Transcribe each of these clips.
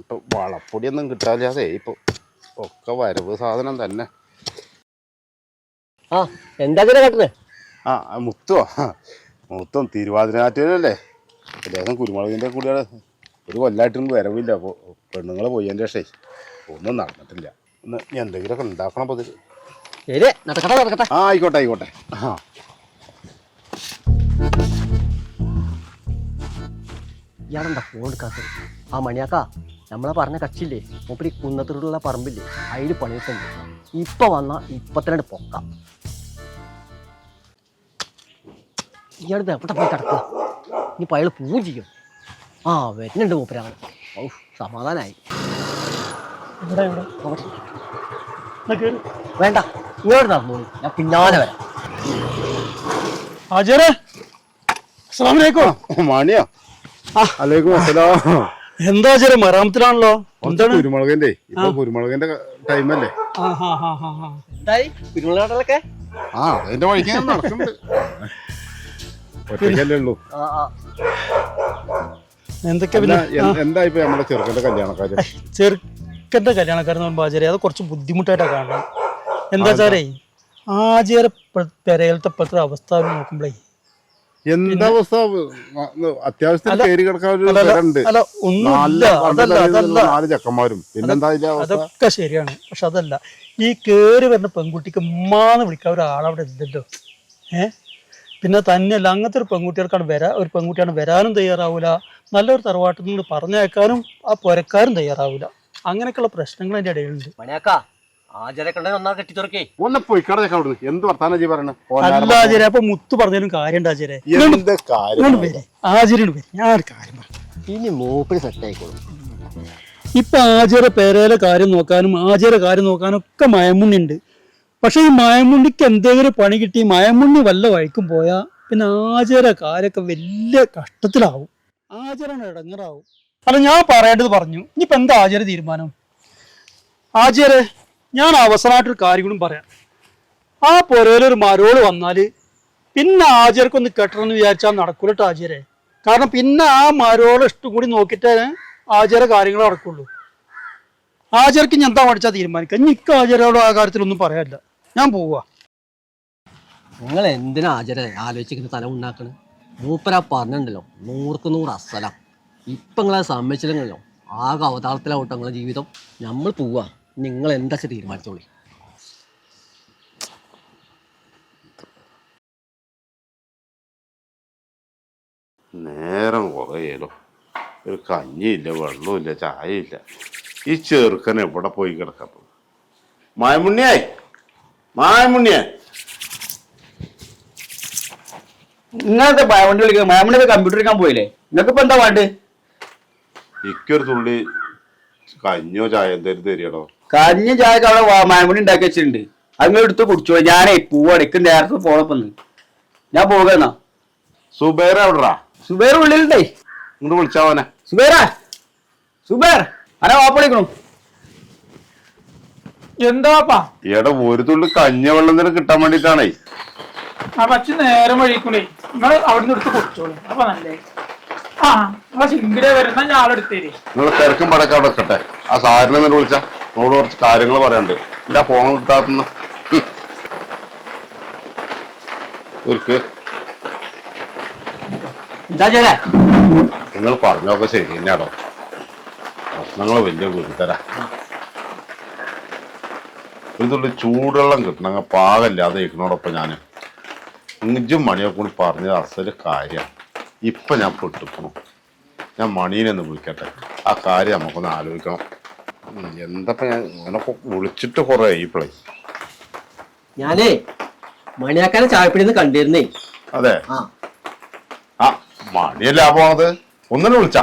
ഇപ്പൊ വളപ്പൊടിയൊന്നും കിട്ടാതെ ഇപ്പൊ ഒക്കെ വരവ് സാധനം തന്നെ. ആ എന്താ കേട്ടത് ആ മുത്തോ മുത്തം തിരുവാതിരാറ്റല്ലേ ലേശം കുരുമുളകിന്റെ കൂടിയാണ്. ഒരു കൊല്ലായിട്ടൊന്നും വരവില്ല. അപ്പോൾ പോയി പോയതിന്റെ പക്ഷേ ഒന്നും നടന്നിട്ടില്ല. ഒന്ന് എന്തെങ്കിലുമൊക്കെ ഉണ്ടാക്കണം അപ്പോൾ ഇതിൽ ശരി നടക്കട്ടെ നടക്കട്ടെ. ആ ആയിക്കോട്ടെ ആയിക്കോട്ടെ. ആ. ഇയാളെന്താ ഫോൺ എടുക്കാത്തത്? ആ മണിയാക്ക നമ്മളെ പറഞ്ഞ കച്ചില്ലേ? മൂപ്പര് ഈ കുന്നത്തൂരുള്ള പറമ്പില്ലേ? അതിൽ പണിയിട്ടുണ്ട് ഇപ്പൊ വന്ന ഇപ്പൊ പൊക്ക. ഇയാളിത് എവിടെ പോയി കിടക്കുക ഇനി അയാൾ പോവും ചെയ്യും. ആ വരുന്നുണ്ട് മൂപ്പരാണ് ഔ സമാധാനായി. വേണ്ട ഇങ്ങോട്ട് നടന്നോളൂ ഞാൻ പിന്നാലെ വരാം. അലൈക്കും. മണിയോ? അലൈക്കും അസ്സലാം. എന്താ ചെറിയ മറാമത്തിലാണല്ലോ? എന്താണ്? കുരുമുളകിന്റെ ഇപ്പൊ കുരുമുളകിന്റെ ടൈമല്ലേ? എന്തായി? ആ അതിന്റെ വഴിക്ക് നടക്കുന്നുണ്ട്. ഒറ്റയ്ക്കല്ലേ ഉള്ളൂ. ആ ആ. എന്തൊക്കെ പിന്നെ? എ- എന്താ ഇപ്പൊ നമ്മുടെ ചെറുക്കന്റെ കല്യാണക്കാര്? ചെറുക്കന്റെ കല്യാണക്കാരെന്ന് പറയുമ്പോൾ ഹാജരെ അത് കുറച്ച് ബുദ്ധിമുട്ടായിട്ടാണ് കാണുന്നത്. എന്താ ചാരേ ആചാര പെരയിലത്തെ ഇപ്പോഴത്തെ അവസ്ഥ നോക്കുമ്പോഴേ എന്താ അവസ്ഥ? കയറി കിടക്കാൻ നാല് ചെക്കന്മാരും. പിന്നെന്താ അതൊക്കെ ശരിയാണ് പക്ഷെ അതല്ല. ഈ കേറി വരുന്ന പെൺകുട്ടിക്ക് ഉമ്മാന്ന് വിളിക്കാൻ ഒരാളവിടെ ഇല്ലല്ലോ. ഏ? പിന്നെ തന്നെയല്ല അങ്ങനത്തെ ഒരു പെൺകുട്ടികൾക്കാണ് വരാ ഒരു പെൺകുട്ടിയാണ് വരാനും തയ്യാറാവൂല. നല്ലൊരു തറവാട്ടിൽ നിന്ന് പറഞ്ഞേക്കാനും ആ പുരക്കാരും തയ്യാറാവൂല. അങ്ങനെയൊക്കെയുള്ള പ്രശ്നങ്ങൾ അതിന്റെ ഇടയിലുണ്ട്. ഒന്നാ പോയി എന്ത് വർത്താനം ജി പറയണ? അല്ല ആചാര്യ അപ്പൊ മുത്ത് പറഞ്ഞാലും ആചാര്യ. ഞാൻ കാര്യം പറയാം. ഇനി മൂപ്പിന് സെറ്റ് ആയിക്കോളും. ഇപ്പൊ ആചര പേരയിലെ കാര്യം നോക്കാനും ആചര കാര്യം നോക്കാനും ഒക്കെ മയമുണ്ണിണ്ട്. പക്ഷെ ഈ മയമുണ്ണിക്ക് എന്തെങ്കിലും പണി കിട്ടി മയമുണ്ണി വല്ല വഴിക്കും പോയാ പിന്നെ ആചാര കാര്യൊക്കെ വലിയ കഷ്ടത്തിലാവും. ആചാരം ഇടങ്ങറാവും. അല്ല ഞാൻ പറയേണ്ടത് പറഞ്ഞു. ഇനിയിപ്പോ എന്താ ആചാര തീരുമാനം? ആചാരെ ഞാൻ അവസാനമായിട്ടൊരു കാര്യങ്ങളും പറയാം. ആ പുരയിലൊരു മരോൾ വന്നാൽ പിന്നെ ആചാരക്കൊന്ന് കെട്ടണമെന്ന് വിചാരിച്ചാൽ നടക്കൂലട്ടോ ആചാരെ കാരണം പിന്നെ ആ മരോൾ ഇഷ്ടം കൂടി നോക്കിയിട്ടേ ആചാര കാര്യങ്ങൾ നടക്കുള്ളൂ. ആചാരക്ക് ഞാൻ എന്താ പഠിച്ചാൽ തീരുമാനിക്കാം? ഇനി ഇക്ക ആചാരോട് ആ കാര്യത്തിലൊന്നും പറയാനില്ല. ഞാൻ പോവാ. നിങ്ങൾ എന്തിനാ ആചാര ആലോചിക്കുന്ന തല ഉണ്ടാക്കണ് മൂപ്പരാ പറഞ്ഞിട്ടുണ്ടല്ലോ നൂർക്ക് നൂറ് അസല. ഇപ്പൊ നിങ്ങളെ സമ്മതിച്ചില്ലെങ്കിലോ ആകെ അവതാളത്തിലാവട്ടെ നിങ്ങളെ ജീവിതം. നമ്മൾ പോവാ. നിങ്ങൾ എന്താ തീരുമാനിച്ചോളി? നേരം കുറയല്ലോ ഒരു കഞ്ഞിയില്ല വെള്ളമില്ല ചായയില്ല. ഈ ചെറുക്കൻ എവിടെ പോയി കിടക്കാം മായമുണ്ണിയായി? മായമുണ്ണിയെ. ഇങ്ങനത്തെ വണ്ടി വിളിക്കുക മാമിന്റെ കമ്പ്യൂട്ടർ എടുക്കാൻ പോയില്ലേ? നിങ്ങൾക്ക് ഇപ്പൊ എന്താ വേണ്ടത്? ഇക്കൊരു തുള്ളി കഞ്ഞോ ചായ എന്തേലും തരികടോ? കഞ്ഞ ചായക്ക് അവിടെ വാ- മാമണി ഉണ്ടാക്കി വെച്ചിട്ടുണ്ട്. അങ്ങനെ എടുത്ത് കുടിച്ചോ ഞാനേ പൂവടക്കും നേരത്തെ പോണപ്പെന്ന്. ഞാൻ പോകുന്ന സുബേർ എവിടാ സുബേർ ഉള്ളിലുണ്ടേ. ഇങ്ങോട്ട് വിളിച്ചാവനെ സുബേറാ. സുബേർ. അനെ വാപ്പളിക്കണു എന്താപ്പാ എടാ ഒരു തുള്ളി കഞ്ഞ വെള്ളം തന്നെ കിട്ടാൻ വേണ്ടിട്ടാണേ. ആ പച്ച നേരം വഴിക്കൂടെ നിങ്ങൾ അവിടുന്ന് എടുത്ത് കുടിച്ചോളൂ. അപ്പൊ നല്ലേ. ആ നിങ്ങളെ സിംഗിലെ വരുന്ന ഞാൻ ആളെടുത്തേരി നിങ്ങൾ തിരക്കും പടക്കം അവിടെ വെക്കട്ടെ. ആ സാറിനെ വിളിച്ചാ. നമ്മളോട് കുറച്ച് കാര്യങ്ങൾ പറയാനുണ്ട്. ഇല്ല ഫോൺ കിട്ടാത്തുന്ന നിങ്ങൾ പറഞ്ഞൊക്കെ ശരി തന്നെയാടോ പ്രശ്നങ്ങൾ വലിയ ഗുരുതരാ. ഒരു തുള്ളി ചൂടുവെള്ളം പാകല്ല പാകല്ലാതെ ഇരിക്കണോടൊപ്പം ഞാൻ ഇഞ്ചും മണിയൊക്കെ കൂടി പറഞ്ഞത് അസൽ കാര്യമാണ് ഇപ്പൊ ഞാൻ പൊട്ടിപ്പോണം ഞാൻ മണീനെ ഒന്ന് വിളിക്കട്ടെ. ആ കാര്യം നമുക്കൊന്ന് ആലോചിക്കണം. എന്തപ്പോ ഞാൻ ഇവനൊക്കെ വിളിച്ചിട്ട് കുറെ ഇപ്പളേ. ഞാനേ മണിയാക്കാനെ ചായപ്പിടിന്ന് കണ്ടിരുന്നേ. അതെ. ആ. ആ മണിയല്ലേ പോണത് ഒന്നിനെ വിളിച്ച.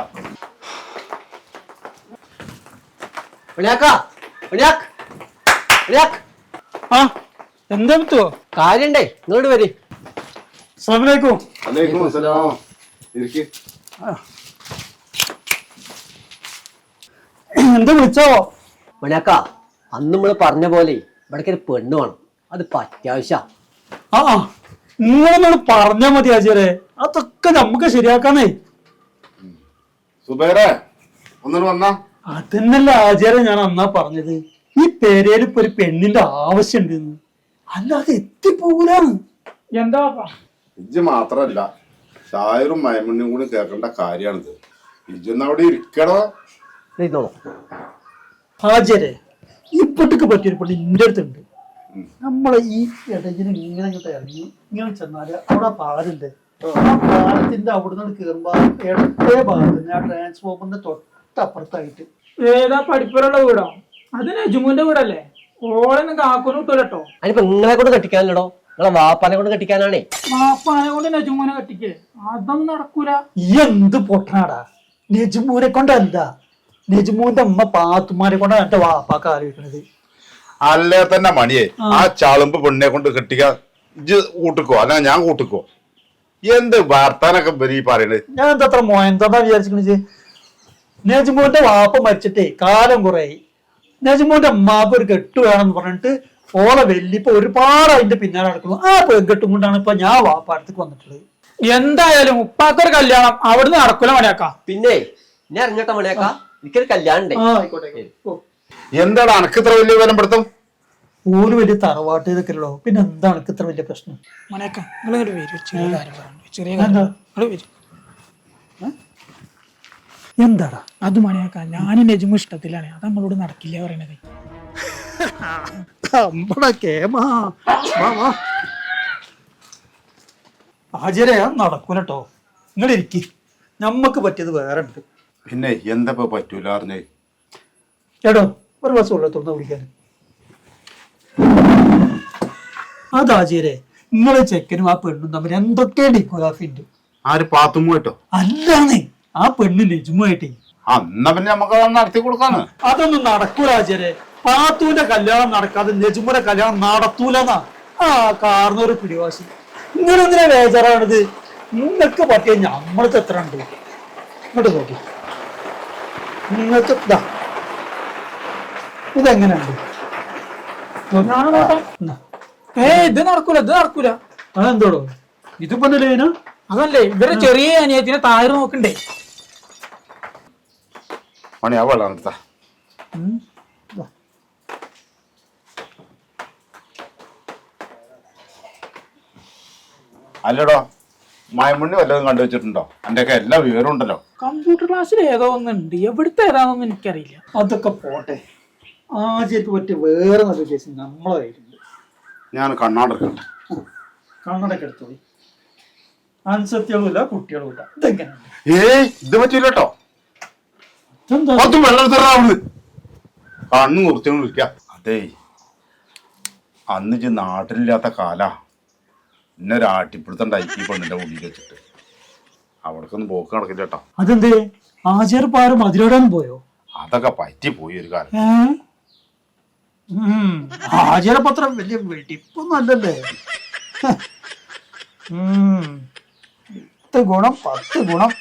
ആ എന്താ പറ്റുമോ കാര്യണ്ടേ ഇങ്ങോട്ട് വരി. സമലേക്കും അലേക്കും. അസ്സലാം. ഇരിക്ക്. എന്താ വിളിച്ചോ? മണിയാക്ക അന്ന് നമ്മൾ പറഞ്ഞ പോലെ ഇവിടേക്ക് ഒരു പെണ്ണ് വേണം. അത് അത്യാവശ്യ. ആ നിങ്ങളൊന്നാണ് പറഞ്ഞാ മതി ആചാരെ അതൊക്കെ നമുക്ക് ശരിയാക്കാനേ സുബൈറെ ഒന്നിട്ട് വന്നാ. അതന്നല്ല ആചാരം ഞാൻ അന്നാ പറഞ്ഞത്. ഈ പെരയിൽ ഇപ്പൊ ഒരു പെണ്ണിന്റെ ആവശ്യമുണ്ട് അല്ലാതെ എത്തിപ്പോകൂലാണ് എന്താ ഇജ്ജ് മാത്രല്ല ഷായറും മയമണ്ണും കൂടി കേൾക്കേണ്ട കാര്യമാണിത് ഇജ്ജൊന്നവിടെ അവിടെ ഇരിക്കടോ. ഇരുന്നോളൂ ആചാരെ ഇപ്പട്ടക്ക് പറ്റിയൊരു പെണ്ണ് എന്റെ അടുത്തുണ്ട്. നമ്മളെ ഈ ഇടയിന് ഇങ്ങനെ ഇങ്ങോട്ട് ഇറങ്ങി ഇങ്ങനെ ചെന്നാൽ അവിടെ പാലുണ്ട് ആ. പാലത്തിന്റെ അവിടെ നിന്ന് കയറുമ്പോ ഇടത്തെ ഭാഗത്ത് ആ ട്രാൻസ്ഫോമറിന്റെ തൊട്ടപ്പുറത്തായിട്ട് ഏതാ പഠിപ്പുള്ള വീടോ? അത് നജുമുന്റെ വീടല്ലേ? ഓളൊന്നും കാക്കൊന്നും ഇട്ടൂലട്ടോ അതിനിപ്പോ നിങ്ങളെ കൊണ്ട് കെട്ടിക്കാനല്ലോ നിങ്ങളെ വാപ്പാനെ കൊണ്ട് കെട്ടിക്കാനാണേ. മാപ്പാനെ കൊണ്ട് നജുമൂനെ കെട്ടിക്കേ. അതൊന്നും നടക്കൂല. ഈ എന്ത് പൊട്ടനാടാ? നെജുമൂനെ കൊണ്ടല്ല നെജുമൂന്റെ അമ്മ പാത്തുമാരെ കൊണ്ടാണ് എന്റെ വാപ്പാക്ക് ആലോചിക്കണത്. അല്ലേ തന്നെ മണിയെ? ആ. ചളുമ്പ് പെണ്ണിനെ കൊണ്ട് കെട്ടിക്ക ഇജ്ജ് കൂട്ടിക്കോ അല്ല ഞാൻ കൂട്ടിക്കോ? എന്ത് വാർത്താനൊക്കെ ഈ പറയണത് ഞാൻ എന്താ അത്ര മോയന്താ വിചാരിച്ചു നെജുമോന്റെ വാപ്പ മരിച്ചിട്ടേ കാലം കുറേ നെജുമോന്റെ അമ്മാക്ക് ഒരു കെട്ട് വേണമെന്ന് പറഞ്ഞിട്ട് ഓളെ വെല്ലിപ്പോ ഒരുപാട് അതിന്റെ പിന്നാലെ നടക്കുന്നു. ആ പെൺകെട്ടും കൊണ്ടാണ് ഇപ്പൊ ഞാൻ വാപ്പ അടുത്തേക്ക് വന്നിട്ടുള്ളത്. എന്തായാലും ഉപ്പാക്കൊരു കല്യാണം അവിടുന്ന് നടക്കൂല മണിയാക്ക. പിന്നെ ഞാൻ അറിഞ്ഞോട്ടെ മണിയാക്ക? എനിക്കൊരു കല്യാണം ഉണ്ട് ആ ആയിക്കോട്ടെ ഓ. എന്താണ് അനക്ക് ഇത്ര വലിയ വിലം പെടുത്തും ഒരു വലിയ തറവാട്ട് ഇതൊക്കെ ഉള്ളോ. പിന്നെ എന്താണ് എനിക്ക് ഇത്ര വലിയ പ്രശ്നം? നിങ്ങൾ ഇങ്ങോട്ട് വരും ചെറിയ കാര്യം പറഞ്ഞു. ചെറിയ എന്താ? നിങ്ങൾ വരും. എന്താടാ? അത് മണിയാക്കാം ഞാൻ നെജുമ്പോ ഇഷ്ടത്തിലാണ്. അത് നമ്മളോട് നടക്കില്ല പറയണത്. അമ്പട കേമാ. വാ വാ. ആചാര്യ നടക്കൂലട്ടോ നിങ്ങൾ ഇരിക്കി നമ്മക്ക് പറ്റിയത് വേറെ ഉണ്ട് പിന്നെ എന്താ ഇപ്പൊ പറ്റൂല അറിഞ്ഞേ? എടോ ഒരു ബസ് തുറന്ന് വിളിക്കാൻ. അതാചാര്യ നിങ്ങളെ ചെക്കനും ആ പെണ്ണും തമ്മിൽ എന്തൊക്കെ ഡിക്കോഗ്രാഫി ഉണ്ട് ആര് പാത്തും പോയിട്ടോ? അല്ലാന്നേ ആ പെണ്ണ് നിജുമായിട്ടേ. അന്ന പിന്നെ നമുക്ക് അത് നടത്തി കൊടുക്കാന്ന്. അതൊന്നും നടക്കൂല ആചാര്യ പാത്തുവിന്റെ കല്യാണം നടക്കാതെ നെജുമുന്റെ കല്യാണം നടത്തൂലെന്നാ. ആ കാർന്നൊരു പിടിവാശി. ഇങ്ങനെ എന്തിനാ ബേജാറാണിത് നിങ്ങൾക്ക് പറ്റിയ ഞമ്മൾക്ക് എത്ര ഉണ്ട്? ഇങ്ങോട്ട് നോക്കി. നിങ്ങൾക്ക് ഇതാ. ഇതെങ്ങനെയുണ്ട്. ഏ ഇത് നടക്കൂല ഇത് നടക്കൂല. അതെന്തോടോ? ഇതിപ്പോ എന്തിനാ അതല്ലേ ഇവരെ ചെറിയ അനിയത്തിനെ താഴെ നോക്കണ്ടേ? മണി ആ വെള്ളം എടുത്താ. അല്ലടോ മയമുണ്ണി വല്ലതും കണ്ടു വെച്ചിട്ടുണ്ടോ എന്റെ ഒക്കെ എല്ലാ വിവരവും ഉണ്ടല്ലോ. കമ്പ്യൂട്ടർ ക്ലാസ്സിൽ ഏതോ ഒന്നുണ്ട്. എവിടുത്തെ ഏതാണെന്നൊന്നും എനിക്കറിയില്ല. അതൊക്കെ പോട്ടെ. ആചാര്യക്ക് പറ്റിയ വേറെ നല്ല കേസ് നമ്മളെ കയ്യിലുണ്ട് ഞാൻ കണ്ണാടെടുക്കട്ടെ കണ്ണടക്ക് എടുത്തോളി അൻസത്യളുമില്ല കുട്ടികളുമില്ല. ഇതെങ്ങനെയുണ്ട്? ഏയ് ഇത് പറ്റൂല കേട്ടോ ഇതെന്താ അതും വെള്ളം എടുത്തിട്ടാവുന്നത് കണ്ണു കുറിച്ചു വിളിക്ക. അതേ അന്ന് ഇജ്ജ് നാട്ടിലില്ലാത്ത കാലാ. എന്നെ ഒരു ആട്ടിപ്പിടുത്തണ്ടായി ഈ പെണ്ണിന്റെ മുടി വെച്ചിട്ട്. അവിടേക്കൊന്നും പോക്ക് നടക്കില്ല കേട്ടോ. അതെന്തേ? ആചാര്യ പാറ് മതിലോടാൻ പോയോ? അതൊക്കെ പറ്റി പോയി ഒരു കാലം. ആചാരപത്രം വലിയ വെടിപ്പൊന്നും അല്ലല്ലേ? ഹ. ഉം. പത്ത് ഗുണം പത്ത് ഗുണം.